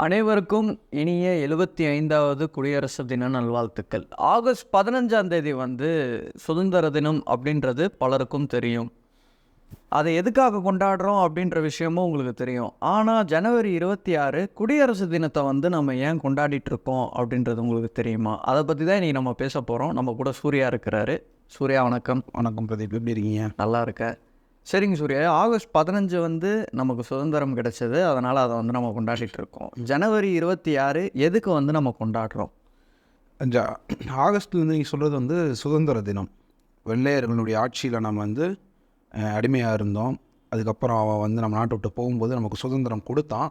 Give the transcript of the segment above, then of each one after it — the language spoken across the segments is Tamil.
அனைவருக்கும் இனிய எழுபத்தி ஐந்தாவது குடியரசு தின நல்வாழ்த்துக்கள். ஆகஸ்ட் பதினஞ்சாம் தேதி வந்து சுதந்திர தினம் அப்படின்றது பலருக்கும் தெரியும். அதை எதுக்காக கொண்டாடுறோம் அப்படின்ற விஷயமும் உங்களுக்கு தெரியும். ஆனால் ஜனவரி இருபத்தி ஆறு குடியரசு தினத்தை வந்து நம்ம ஏன் கொண்டாடிட்டு இருக்கோம் அப்படின்றது உங்களுக்கு தெரியுமா? அதை பற்றி தான் இன்றைக்கி நம்ம பேச போகிறோம் நம்ம கூட சூர்யா இருக்கிறாரு. சூர்யா வணக்கம். வணக்கம் பிரதீப். எப்படி இருக்கீங்க? நல்லா இருக்கேன். சரிங்க சூர்யா. ஆகஸ்ட் பதினஞ்சு வந்து நமக்கு சுதந்திரம் கிடைச்சது. அதனால் அதை வந்து நம்ம கொண்டாடிட்டு இருக்கோம். ஜனவரி இருபத்தி ஆறு எதுக்கு வந்து நம்ம கொண்டாடுறோம்? ஜா ஆகஸ்ட்லேருந்து நீங்கள் சொல்கிறது வந்து சுதந்திர தினம். வெள்ளையர்களுடைய ஆட்சியில் நம்ம வந்து அடிமையாக இருந்தோம். அதுக்கப்புறம் அவன் வந்து நம்ம நாட்டை விட்டு போகும்போது நமக்கு சுதந்திரம் கொடுத்தான்.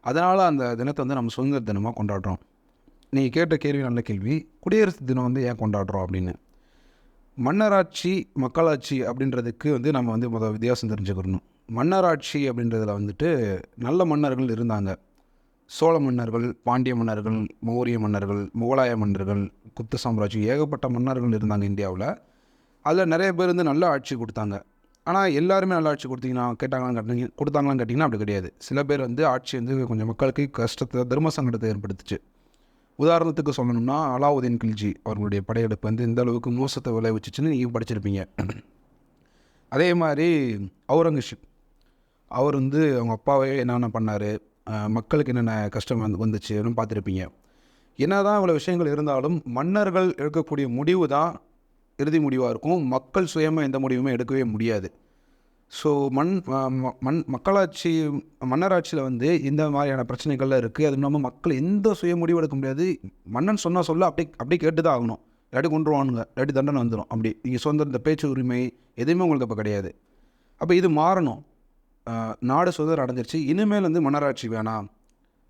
அதனால் அந்த தினத்தை வந்து நம்ம சுதந்திர தினமாக கொண்டாடுறோம். நீங்கள் கேட்ட கேள்வி நல்ல கேள்வி. குடியரசு தினம் வந்து ஏன் கொண்டாடுறோம் அப்படின்னு? மன்னராட்சி மக்களாட்சி அப்படின்றதுக்கு வந்து நம்ம வந்து முதல் வித்தியாசம் தெரிஞ்சுக்கிறணும் மன்னராட்சி அப்படின்றதுல வந்துட்டு நல்ல மன்னர்கள் இருந்தாங்க. சோழ மன்னர்கள் பாண்டிய மன்னர்கள் மௌரிய மன்னர்கள் முகலாய மன்னர்கள் குப்த சாம்ராஜ்யம் ஏகப்பட்ட மன்னர்கள் இருந்தாங்க இந்தியாவில். அதில் நிறைய பேர் வந்து நல்ல ஆட்சி கொடுத்தாங்க. ஆனால் எல்லாருமே நல்ல ஆட்சி கொடுத்தீங்கன்னா கேட்டாங்களான்னு கேட்டீங்க கொடுத்தாங்களான்னு கேட்டிங்கன்னா அப்படி கிடையாது. சில பேர் வந்து ஆட்சி வந்து கொஞ்சம் மக்களுக்கு கஷ்டத்தை தர்ம சங்கடத்தை ஏற்படுத்துச்சு. உதாரணத்துக்கு சொல்லணும்னா அலாவுதீன் கில்ஜி அவர்களுடைய படையெடுப்பு வந்து இந்த அளவுக்கு மோசத்தை விளைவிச்சிச்சுன்னு நீங்கள் படிச்சிருப்பீங்க. அதே மாதிரி அவுரங்கசீப் அவர் வந்து அவங்க அப்பாவே என்னென்ன பண்ணார்? மக்களுக்கு என்னென்ன கஷ்டம் வந்து வந்துச்சுன்னு பார்த்துருப்பீங்க. என்ன தான் இவ்வளோ விஷயங்கள் இருந்தாலும் மன்னர்கள் எடுக்கக்கூடிய முடிவு தான் இறுதி முடிவாக இருக்கும். மக்கள் சுயமாக எந்த முடிவுமே எடுக்கவே முடியாது. ஸோ மண் ம- மண் மக்களாட்சி மன்னராட்சியில் வந்து இந்த மாதிரியான பிரச்சனைகள்லாம் இருக்குது அதுவும் இல்லாமல் மக்கள் எந்த சுய முடிவு எடுக்க முடியாது. மன்னன் சொன்னால் சொல்ல அப்படி அப்படியே கேட்டு தான் ஆகணும். இல்லாட்டி கொண்டுருவானுங்க இல்லாட்டி தண்டனை வந்துடும் அப்படி. நீங்கள் சுதந்திர இந்த பேச்சு உரிமை எதுவுமே உங்களுக்கு அப்போ கிடையாது. அப்போ இது மாறணும். நாடு சுதந்திரம் அடைஞ்சிருச்சு. இனிமேல் வந்து மன்னராட்சி வேணாம்.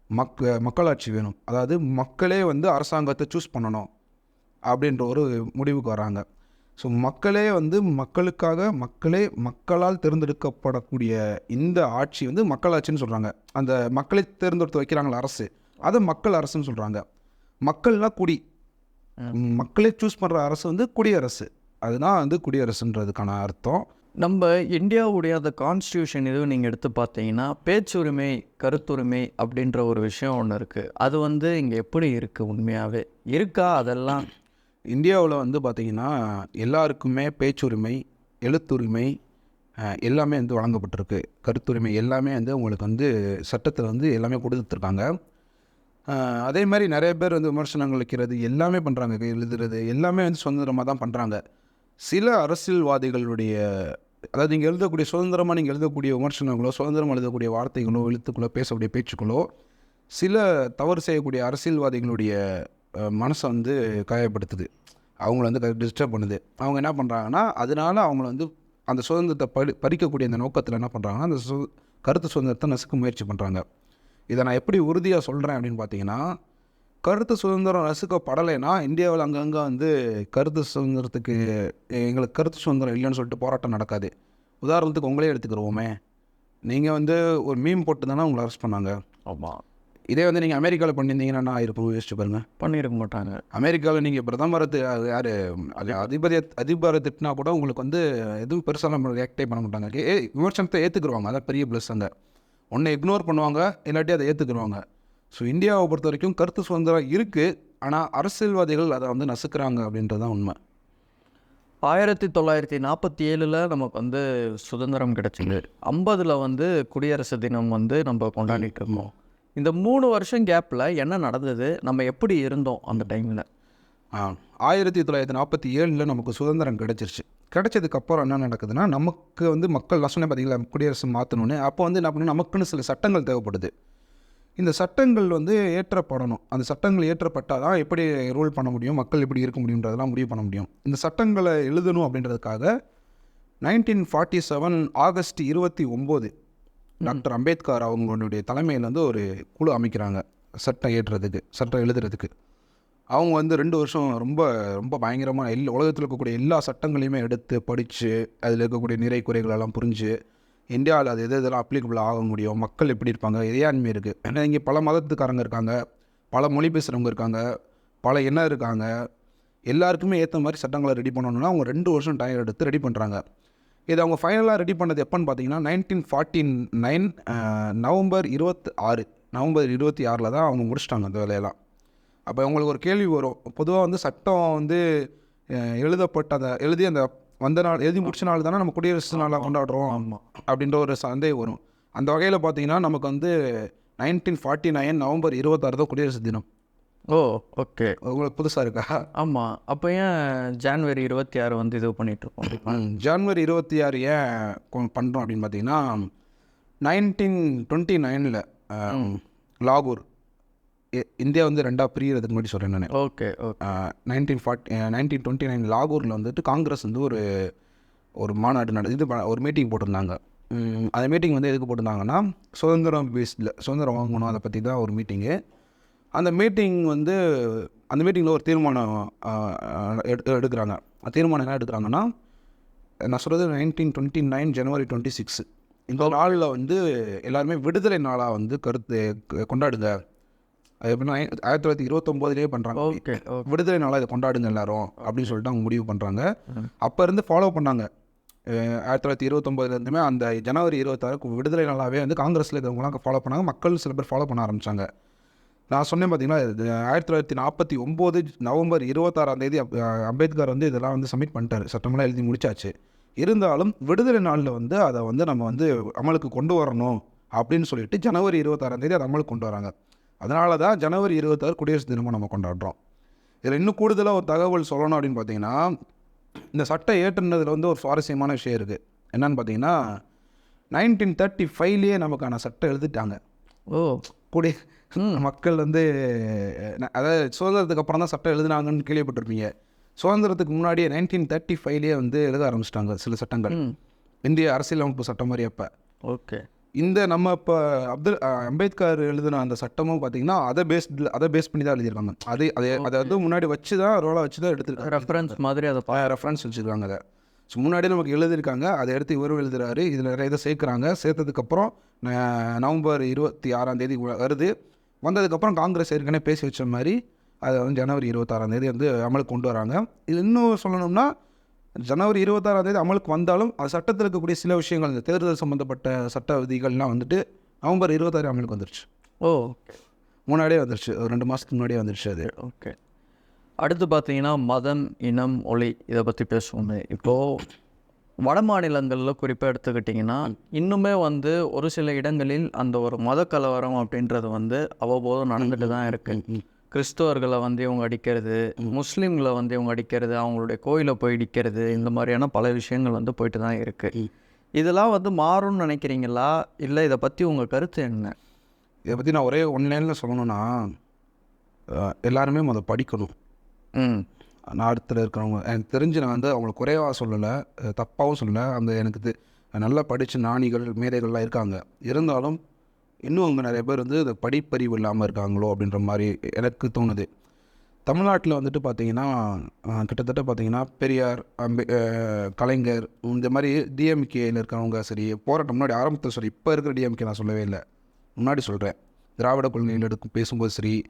மக் மக்களாட்சி வேணும். அதாவது மக்களே வந்து அரசாங்கத்தை சூஸ் பண்ணணும். அப்படின்ற ஒரு முடிவுக்கு வராங்க. ஸோ மக்களே வந்து மக்களுக்காக மக்களே மக்களால் தேர்ந்தெடுக்கப்படக்கூடிய இந்த ஆட்சி வந்து மக்களாட்சின்னு சொல்கிறாங்க அந்த மக்களை தேர்ந்தெடுத்து வைக்கிறாங்களா அரசு. அதை மக்கள் அரசுன்னு சொல்கிறாங்க மக்கள்னா குடி. மக்களே சூஸ் பண்ணுற அரசு வந்து குடியரசு. அதுதான் வந்து குடியரசுன்றதுக்கான அர்த்தம். நம்ம இந்தியாவுடைய அந்த கான்ஸ்டியூஷன் இதுவும் நீங்கள் எடுத்து பார்த்தீங்கன்னா பேச்சுரிமை கருத்துரிமை அப்படின்ற ஒரு விஷயம் ஒன்று இருக்குது அது வந்து இங்கே எப்படி இருக்குது உண்மையாகவே இருக்கா? அதெல்லாம் இந்தியாவில் வந்து பார்த்திங்கன்னா எல்லாருக்குமே பேச்சுரிமை எழுத்துரிமை எல்லாமே வந்து வழங்கப்பட்டிருக்கு. கருத்துரிமை எல்லாமே வந்து உங்களுக்கு வந்து சட்டத்தில் வந்து எல்லாமே கொடுத்துருக்காங்க அதே மாதிரி நிறைய பேர் வந்து விமர்சனங்கள் வைக்கிறது எல்லாமே பண்ணுறாங்க எழுதுறது எல்லாமே வந்து சுதந்திரமாக தான் பண்ணுறாங்க சில அரசியல்வாதிகளுடைய அதாவது நீங்கள் எழுதக்கூடிய சுதந்திரமாக நீங்கள் எழுதக்கூடிய விமர்சனங்களோ சுதந்திரம் எழுதக்கூடிய வார்த்தைகளோ எழுத்துக்களோ பேசக்கூடிய பேச்சுக்களோ சில தவறு செய்யக்கூடிய அரசியல்வாதிகளுடைய மனசை வந்து காயப்படுத்துது. அவங்கள வந்து டிஸ்டர்ப் பண்ணுது. அவங்க என்ன பண்ணுறாங்கன்னா அதனால அவங்கள வந்து அந்த சுதந்திரத்தை பறி பறிக்கக்கூடிய அந்த நோக்கத்தில் என்ன பண்ணுறாங்கன்னா அந்த சு கருத்து சுதந்திரத்தை நசுக்க முயற்சி பண்ணுறாங்க இதை நான் எப்படி உறுதியாக சொல்கிறேன் அப்படின்னு பார்த்தீங்கன்னா கருத்து சுதந்திரம் நசுக்கப்படலைன்னா இந்தியாவில் அங்கங்கே வந்து கருத்து சுதந்திரத்துக்கு எங்களுக்கு கருத்து சுதந்திரம் இல்லைன்னு சொல்லிட்டு போராட்டம் நடக்காது. உதாரணத்துக்கு உங்களே எடுத்துக்கிறோமே. நீங்கள் வந்து ஒரு மீம் போட்டு தானே உங்களை அரெஸ்ட் பண்ணாங்க. ஆமாம் இதே வந்து நீங்கள் அமெரிக்காவில் பண்ணியிருந்தீங்கன்னா நான் ஆயிருக்கும் யோசிச்சு பாருங்க. பண்ணியிருக்க மாட்டாங்க அமெரிக்காவில் நீங்கள் பிரதமரை அது யார் அது அதிபதியை அதிபரை திட்டினா கூட உங்களுக்கு வந்து எதுவும் பெருசாக நம்ம ரியாக்டே பண்ண மாட்டாங்க. ஏ விமர்சனத்தை ஏற்றுக்குருவாங்க அதான் பெரிய ப்ளஸ் அங்கே ஒன்றை இக்னோர் பண்ணுவாங்க இல்லாட்டி அதை ஏற்றுக்குருவாங்க ஸோ இந்தியாவை பொறுத்த வரைக்கும் கருத்து சுதந்திரம் இருக்குது ஆனால் அரசியல்வாதிகள் அதை வந்து நசுக்கிறாங்க அப்படின்றது தான் உண்மை. ஆயிரத்தி தொள்ளாயிரத்தி நாற்பத்தி ஏழில் நமக்கு வந்து சுதந்திரம் கிடைச்சிது. ஐம்பதில் வந்து குடியரசு தினம் வந்து நம்ம கொண்டாடிட்டு இருக்கோம். இந்த மூணு வருஷம் கேப்பில் என்ன நடந்தது? நம்ம எப்படி இருந்தோம் அந்த டைமில் ஆயிரத்தி தொள்ளாயிரத்தி நாற்பத்தி ஏழில் நமக்கு சுதந்திரம் கிடைச்சிருச்சு. கிடச்சதுக்கப்புறம் என்ன நடக்குதுன்னா நமக்கு வந்து மக்கள் நான் சொன்னேன் பார்த்தீங்களா குடியரசு மாற்றணுன்னு அப்போ வந்து என்ன பண்ணணும்? நமக்குன்னு சில சட்டங்கள் தேவைப்படுது. இந்த சட்டங்கள் வந்து ஏற்றப்படணும். அந்த சட்டங்கள் ஏற்றப்பட்டால் தான் எப்படி ரூல் பண்ண முடியும் மக்கள் எப்படி இருக்க முடியுன்றதெல்லாம் முடிவு பண்ண முடியும். இந்த சட்டங்களை எழுதணும் அப்படின்றதுக்காக நைன்டீன் ஃபார்ட்டி செவன் ஆகஸ்ட் இருபத்தி ஒம்பது டாக்டர் அம்பேத்கர் அவங்களுடைய தலைமையில் வந்து ஒரு குழு அமைக்கிறாங்க. சட்டம் ஏற்றுறதுக்கு சட்டம் எழுதுறதுக்கு. அவங்க வந்து ரெண்டு வருஷம் ரொம்ப ரொம்ப பயங்கரமாக எல்லா உலகத்தில் இருக்கக்கூடிய எல்லா சட்டங்களையுமே எடுத்து படித்து அதில் இருக்கக்கூடிய நிறை குறைகள் எல்லாம் புரிஞ்சு இந்தியாவில் அது எது எதெல்லாம் அப்ளிகபிள் ஆக முடியும் மக்கள் எப்படி இருப்பாங்க இறையாண்மை இருக்குது ஏன்னா இங்கே பல மதத்துக்காரங்க இருக்காங்க பல மொழி பேசுகிறவங்க இருக்காங்க பல எண்ணம் இருக்காங்க எல்லாருக்குமே ஏற்ற மாதிரி சட்டங்களை ரெடி பண்ணணும்னா அவங்க ரெண்டு வருஷம் டைம் எடுத்து ரெடி பண்ணுறாங்க இது அவங்க ஃபைனலாக ரெடி பண்ணது எப்போன்னு பார்த்தீங்கன்னா நைன்டீன் ஃபார்ட்டி நைன் நவம்பர் இருபத்தி ஆறு நவம்பர் இருபத்தி ஆறில் தான் அவங்க முடிச்சிட்டாங்க அந்த வேலையெல்லாம். அப்போ உங்களுக்கு ஒரு கேள்வி வரும். பொதுவாக வந்து சட்டம் வந்து எழுதப்பட்ட அந்த எழுதி அந்த வந்த நாள் எழுதி முடிச்ச நாள் தானே நம்ம குடியரசு நாளாக கொண்டாடுறோம் ஆமாம் அப்படின்ற ஒரு சந்தேகம் வரும். அந்த வகையில் பார்த்தீங்கன்னா நமக்கு வந்து நைன்டீன் ஃபார்ட்டி நைன் நவம்பர் இருபத்தாறு தான் குடியரசு தினம். ஓ ஓகே உங்களுக்கு புதுசாக இருக்கா? ஆமாம் அப்போ ஏன் ஜான்வரி இருபத்தி ஆறு வந்து இது பண்ணிகிட்ருக்கோம் ஜனவரி இருபத்தி ஆறு ஏன் பண்ணுறோம் அப்படின்னு பார்த்தீங்கன்னா நைன்டீன் டுவெண்ட்டி நைனில் லாகூர் இந்தியா வந்து ரெண்டாக பிரியறதுக்கு முன்னாடி சொல்கிறேன் நான். Okay nineteen forty nineteen twenty nine லாகூரில் வந்துட்டு காங்கிரஸ் வந்து ஒரு ஒரு மாநாடு நட இது ஒரு மீட்டிங் போட்டிருந்தாங்க. அந்த மீட்டிங் வந்து எதுக்கு போட்டிருந்தாங்கன்னா சுதந்திரம் பேஸ்டில் சுதந்திரம் வாங்கணும் அதை பற்றி தான் ஒரு மீட்டிங்கு அந்த மீட்டிங் வந்து அந்த மீட்டிங்கில் ஒரு தீர்மானம் எடு எடுக்கிறாங்க. அந்த தீர்மானம் என்ன எடுக்கிறாங்கன்னா நான் சொல்கிறது nineteen twenty nine January twenty six இந்த நாளில் வந்து எல்லாருமே விடுதலை நாளாக வந்து கருத்து கொண்டாடுங்க. அது எப்படின்னா ஆயிரத்தி தொள்ளாயிரத்தி இருபத்தொம்போதுலேயே பண்ணுறாங்க ஓகே விடுதலை நாளாக இதை கொண்டாடுங்க எல்லாரும் அப்படின்னு சொல்லிட்டு அவங்க முடிவு பண்ணுறாங்க அப்போ இருந்து ஃபாலோ பண்ணாங்க. ஆயிரத்தி தொள்ளாயிரத்தி இருபத்தொம்போதுலேருந்துமே அந்த ஜனவரி இருபத்தாறுக்கு விடுதலை நாளாகவே வந்து காங்கிரஸில் இருக்கிறவங்களாம் ஃபாலோ பண்ணாங்க. மக்கள் சில பேர் ஃபாலோ பண்ண ஆரம்பித்தாங்க நான் சொன்னேன் பார்த்தீங்கன்னா ஆயிரத்தி தொள்ளாயிரத்தி நாற்பத்தி ஒம்பது நவம்பர் இருபத்தாறாம் தேதி அம்பேத்கர் வந்து இதெல்லாம் வந்து சப்மிட் பண்ணிட்டாரு. சட்டமெல்லாம் எழுதி முடிச்சாச்சு. இருந்தாலும் விடுதலை நாளில் வந்து அதை வந்து நம்ம வந்து அமலுக்கு கொண்டு வரணும் அப்படின்னு சொல்லிட்டு ஜனவரி இருபத்தாறாம் தேதி அதை அமலுக்கு கொண்டு வராங்க. அதனால தான் ஜனவரி இருபத்தாறு குடியரசு தினமாக நம்ம கொண்டாடுறோம். இதில் இன்னும் கூடுதலாக ஒரு தகவல் சொல்லணும் அப்படின்னு பார்த்தீங்கன்னா இந்த சட்டம் ஏற்றுனதில் வந்து ஒரு சுவாரஸ்யமான விஷயம் இருக்குது என்னன்னு பார்த்தீங்கன்னா நைன்டீன் தேர்ட்டி ஃபைவ்லேயே நமக்கான சட்டம் எழுதிட்டாங்க. ஓ. கூடிய மக்கள் வந்து அதாவது சுதந்திரத்துக்கு அப்புறம் தான் சட்டம் எழுதினாங்கன்னு கேள்விப்பட்டிருப்பீங்க. சுதந்திரத்துக்கு முன்னாடியே நைன்டீன் தேர்ட்டி ஃபைவ்லேயே வந்து எழுத ஆரம்பிச்சிட்டாங்க சில சட்டங்கள். இந்திய அரசியலமைப்பு சட்டம் மாதிரி அப்போ. ஓகே. இந்த நம்ம இப்போ அப்துல் அம்பேத்கர் எழுதின அந்த சட்டமும் பார்த்தீங்கன்னா அதை பேஸ்டில் அதை பேஸ் பண்ணி தான் எழுதியிருக்காங்க. அது அதை அதை வந்து முன்னாடி வச்சு தான் ரோலை வச்சு தான் எடுத்துருக்காங்க. ரெஃபரன்ஸ் மாதிரி அதை ரெஃபரன்ஸ் வச்சுருக்காங்க அதை. ஸோ முன்னாடியே நமக்கு எழுதியிருக்காங்க. அதை எடுத்து இவரும் எழுதுறாரு. இதில் நிறைய இதை சேர்க்குறாங்க. சேர்த்ததுக்கப்புறம் நவம்பர் இருபத்தி ஆறாம் தேதி வருது. வந்ததுக்கப்புறம் காங்கிரஸ் ஏற்கனவே பேசி வச்ச மாதிரி அதை வந்து ஜனவரி இருபத்தாறாம் தேதி வந்து அமலுக்கு கொண்டு வராங்க. இது இன்னும் சொல்லணும்னா ஜனவரி இருபத்தாறாம் தேதி அமலுக்கு வந்தாலும் அது சட்டத்தில் இருக்கக்கூடிய சில விஷயங்கள் இந்த தேர்தல் சம்மந்தப்பட்ட சட்ட விதிகள்லாம் வந்துட்டு நவம்பர் இருபத்தாறு அமலுக்கு வந்துருச்சு. ஓ முன்னாடியே வந்துருச்சு. ஒரு ரெண்டு மாதத்துக்கு முன்னாடியே வந்துருச்சு அது. ஓகே. அடுத்து பார்த்தீங்கன்னா மதம் இனம் ஒளி இதை பற்றி பேசுவோமே. இப்போது வட மாநிலங்களில் குறிப்பாக எடுத்துக்கிட்டிங்கன்னா இன்னுமே வந்து ஒரு சில இடங்களில் அந்த ஒரு மத கலவரம் அப்படின்றது வந்து அவ்வப்போது நடந்துட்டு தான் இருக்குது கிறிஸ்தவர்களை வந்து இவங்க அடிக்கிறது முஸ்லீம்களை வந்து இவங்க அடிக்கிறது அவங்களுடைய கோயிலை போய் இடிக்கிறது இந்த மாதிரியான பல விஷயங்கள் வந்து போயிட்டு தான் இருக்குது இதெல்லாம் வந்து மாறும்னு நினைக்கிறீங்களா? இல்லை இதை பற்றி உங்கள் கருத்து என்ன? இதை பற்றி நான் ஒரே ஒன்லைனில் சொல்லணும்னா எல்லாருமே முத படிக்கணும். நாடத்தில் இருக்கிறவங்க. எனக்கு தெரிஞ்சு நான் வந்து அவங்களை குறைவாக சொல்லலை தப்பாகவும் சொல்லலை. அந்த எனக்கு தெ- நல்லா படித்த நாணிகள் மேதைகள்லாம் இருக்காங்க. இருந்தாலும் இன்னும் அவங்க நிறைய பேர் வந்து இந்த படிப்பறிவு இல்லாமல் இருக்காங்களோ அப்படின்ற மாதிரி எனக்கு தோணுது. தமிழ்நாட்டில் வந்துட்டு பார்த்தீங்கன்னா கிட்டத்தட்ட பார்த்தீங்கன்னா பெரியார் அம்பே கலைஞர் இந்த மாதிரி டிஎம்கேயில் இருக்கிறவங்க சரி போராட்டம் முன்னாடி ஆரம்பத்தில் சரி இப்போ இருக்கிற டிஎம்கே நான் சொல்லவே இல்லை. முன்னாடி சொல்கிறேன் திராவிட கொள்கைகள் எடுக்கும் பேசும்போது சரி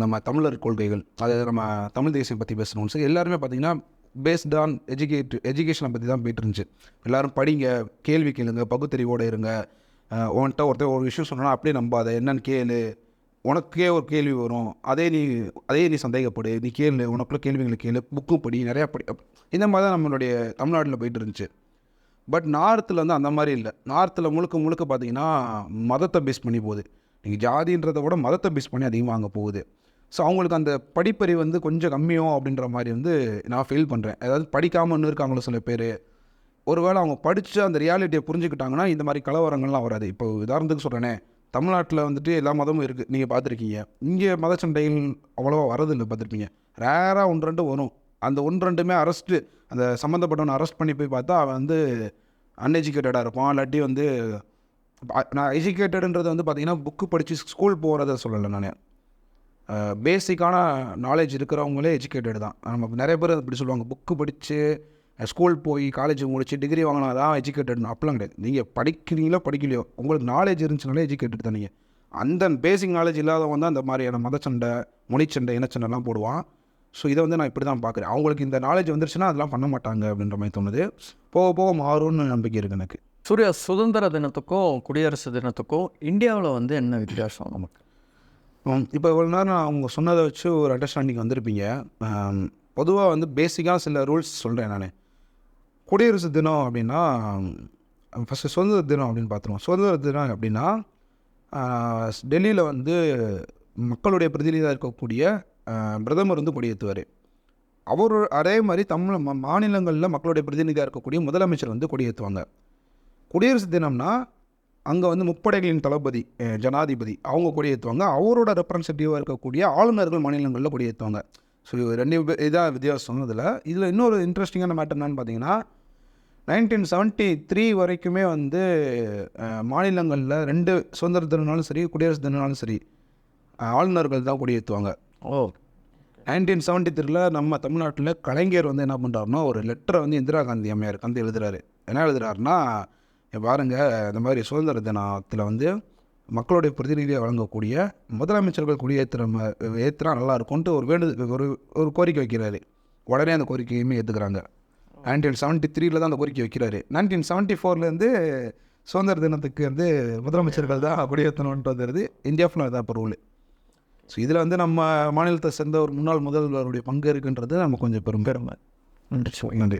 நம்ம தமிழர் கொள்கைகள் அதாவது நம்ம தமிழ் தேசியம் பற்றி பேசணும்னு சொல்லி எல்லாருமே பார்த்தீங்கன்னா பேஸ்ட் ஆன் எஜுகேட் எஜுகேஷனை பற்றி தான் போயிட்டு இருந்துச்சு எல்லாரும் படிங்க கேள்வி கேளுங்க பகுத்தறிவோடு இருங்க. உன்கிட்ட ஒருத்தர் ஒரு விஷயம் சொன்னால் அப்படியே நம்பாத என்னன்னு கேளு. உனக்கே ஒரு கேள்வி வரும். அதே நீ அதே நீ சந்தேகப்படு. நீ கேளு உனக்குள்ள கேள்விகளை கேளு. புக்கும் படி நிறையா படி. இந்த மாதிரி தான் நம்மளுடைய தமிழ்நாட்டில் போயிட்டு இருந்துச்சு பட் நார்த்தில் வந்து அந்த மாதிரி இல்லை. நார்த்தில் முழுக்க முழுக்க பார்த்தீங்கன்னா மதத்தை பேஸ் பண்ணி போகுது. நீங்கள் ஜாதின்றதை விட மதத்தை பேஸ் பண்ணி அதிகமாக அங்கே போகுது. ஸோ அவங்களுக்கு அந்த படிப்பறிவு வந்து கொஞ்சம் கம்மியோ அப்படின்ற மாதிரி வந்து நான் ஃபீல் பண்ணுறேன் அதாவது படிக்காமல் இன்னும் இருக்காங்களோ சில பேர். ஒருவேளை அவங்க படித்து அந்த ரியாலிட்டியை புரிஞ்சுக்கிட்டாங்கன்னா இந்த மாதிரி கலவரங்கள்லாம் வராது. இப்போ உதாரணத்துக்கு சொல்கிறேனே தமிழ்நாட்டில் வந்துட்டு எல்லா மதமும் இருக்குது நீங்கள் பார்த்துருக்கீங்க. இங்கே மத சண்டைகள் அவ்வளோவா வரதில்லை பார்த்துருப்பீங்க. ரேராக ஒன்று ரெண்டு வரும். அந்த ஒன்று ரெண்டுமே அரெஸ்ட்டு அந்த சம்மந்தப்பட்டவனை அரெஸ்ட் பண்ணி போய் பார்த்தா அவன் வந்து அன்எஜுகேட்டடாக இருப்பான். இல்லாட்டி வந்து நான் எஜுகேட்டடுன்றது வந்து பார்த்திங்கன்னா புக்கு படித்து ஸ்கூல் போகிறத சொல்லலை நான். பேசிக்கான நாலேஜ் இருக்கிறவங்களே எஜுகேட்டட் தான். நம்ம நிறைய பேர் இப்படி சொல்லுவாங்க புக்கு படித்து ஸ்கூல் போய் காலேஜ் முடிச்சு டிகிரி வாங்கினா தான் எஜுகேட்டட் அப்படிலாம் கிடையாது. நீங்கள் படிக்கிறீங்களோ படிக்கலையோ உங்களுக்கு நாலேஜ் இருந்துச்சுனாலே எஜுகேட்டட் தான் நீங்கள் அந்த பேசிக் நாலேஜ் இல்லாதவங்க தான் அந்த மாதிரியான மதச்சண்டை மொழிச்சண்டை இனச்சண்டைலாம் போடுவான். ஸோ இதை வந்து நான் இப்படி தான் பார்க்குறேன் அவங்களுக்கு இந்த நாலேஜ் வந்துருச்சுன்னா அதெல்லாம் பண்ண மாட்டாங்க அப்படின்ற மாதிரி தோணுது. போக போக மாறும்னு நம்பிக்கை இருக்குது எனக்கு. சூர்யா சுதந்திர தினத்துக்கும் குடியரசு தினத்துக்கும் இந்தியாவில் வந்து என்ன வித்தியாசம்? நமக்கு இப்போ இவ்வளோ நேரம் அவங்க சொன்னதை வச்சு ஒரு அண்டர்ஸ்டாண்டிங் வந்திருப்பீங்க. பொதுவாக வந்து பேசிக்காக சில ரூல்ஸ் சொல்கிறேன் நான். குடியரசு தினம் அப்படின்னா ஃபஸ்ட்டு சுதந்திர தினம் அப்படின்னு பார்த்துருவோம். சுதந்திர தினம் அப்படின்னா டெல்லியில் வந்து மக்களுடைய பிரதிநிதியாக இருக்கக்கூடிய பிரதமர் வந்து கொடியேற்றுவார் அவர் அதே மாதிரி தமிழ் மா- மாநிலங்களில் மக்களுடைய பிரதிநிதியாக இருக்கக்கூடிய முதலமைச்சர் வந்து கொடியேற்றுவாங்க குடியரசு தினம்னா அங்கே வந்து முப்படைகளின் தளபதி ஜனாதிபதி அவங்க கொடியேற்றுவாங்க அவரோட ரெப்ரசன்டேட்டிவாக இருக்கக்கூடிய ஆளுநர்கள் மாநிலங்களில் கொடியேற்றுவாங்க ஸோ ரெண்டு இதான் வித்தியாசம் இதில் இதில் இன்னொரு இன்ட்ரெஸ்டிங்கான மேட்டர் என்னன்னு பார்த்தீங்கன்னா நைன்டீன் செவன்ட்டி த்ரீ வரைக்குமே வந்து மாநிலங்களில் ரெண்டு சுதந்திர தினம்னாலும் சரி குடியரசு தினம்னாலும் சரி ஆளுநர்கள் தான் கொடியேற்றுவாங்க ஓ. நைன்டீன் செவன்ட்டி த்ரீல நம்ம தமிழ்நாட்டில் கலைஞர் வந்து என்ன பண்ணுறாருன்னா ஒரு லெட்டரை வந்து இந்திரா காந்தி அம்மையாருக்கு வந்து எழுதுறாரு. என்ன எழுதுறாருன்னா "இங்க பாருங்க இந்த மாதிரி சுதந்திர தினத்தில் வந்து மக்களுடைய பிரதிநிதியை வழங்கக்கூடிய முதலமைச்சர்கள் குடியேற்றுற ஏற்றுனா நல்லா இருக்கும்ன்ட்டு ஒரு வேண்டு ஒரு ஒரு கோரிக்கை வைக்கிறாரு. உடனே அந்த கோரிக்கையுமே ஏற்றுக்கிறாங்க நைன்டீன் செவன்ட்டி த்ரீல தான் அந்த கோரிக்கை வைக்கிறாரு. நைன்டீன் செவன்ட்டி ஃபோர்லேருந்து சுதந்திர தினத்துக்கு வந்து முதலமைச்சர்கள் தான் குடியேற்றணுன்ட்டு வந்துடுது இந்தியா ஃபுல்லாக தான் இப்போ ரூல் ஸோ இதில் வந்து நம்ம மாநிலத்தை சேர்ந்த ஒரு முன்னாள் முதல்வருடைய பங்கு இருக்குன்றது நம்ம கொஞ்சம் பெரும் பெருமை. நன்றி. நன்றி.